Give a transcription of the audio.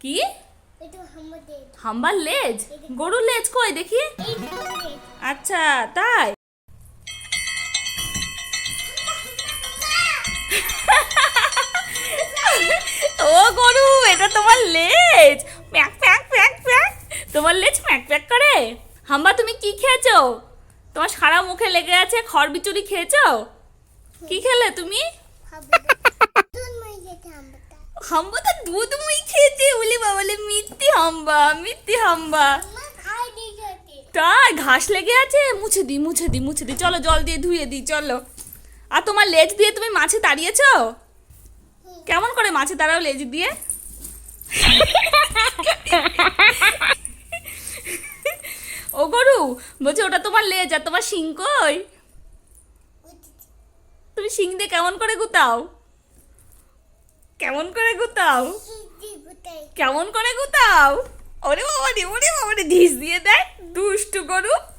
কি? হাম্বার লেজ। গরুর লেজ কই দেখি? আচ্ছা তাই? ও গরু এটা তোমার লেজ। প্যাক প্যাক প্যাক প্যাক। তোমার লেজ প্যাক প্যাক করে। হাম্বা তুমি কি খেয়েছো? তোমার সারা মুখে লেগে আছে খড় বিচুরি খেয়েছো? কি খেলে তুমি হামদের তুই মই যেতে হামটা হাম্বা তো দুধ মুই খেয়েছে বলি বাবালে মিথ্যি হাম্বা মিথ্যি হাম্বা। তাই ঘাস লেগে আছে, মুছে দি মুছে দি মুছে দি। চলো, জল দিয়ে ধুয়ে দি, চলো। আর তোমার লেজ দিয়ে তুমি মাছে তাড়িয়েছো? কেমন করে মাছে তাড়াও লেজ দিয়ে? ও গরু, বলছে ওটা তোমার লেজ আর তোমার শিং কই? তুমি শিং দিয়ে কেমন করে গুতাও? কেমন করে গুতাও? কেমন করে গুতাও? ওরে বাবা রে ওরে বাবা রে ধিস দিয়ে দেয়। দুষ্টু গরু।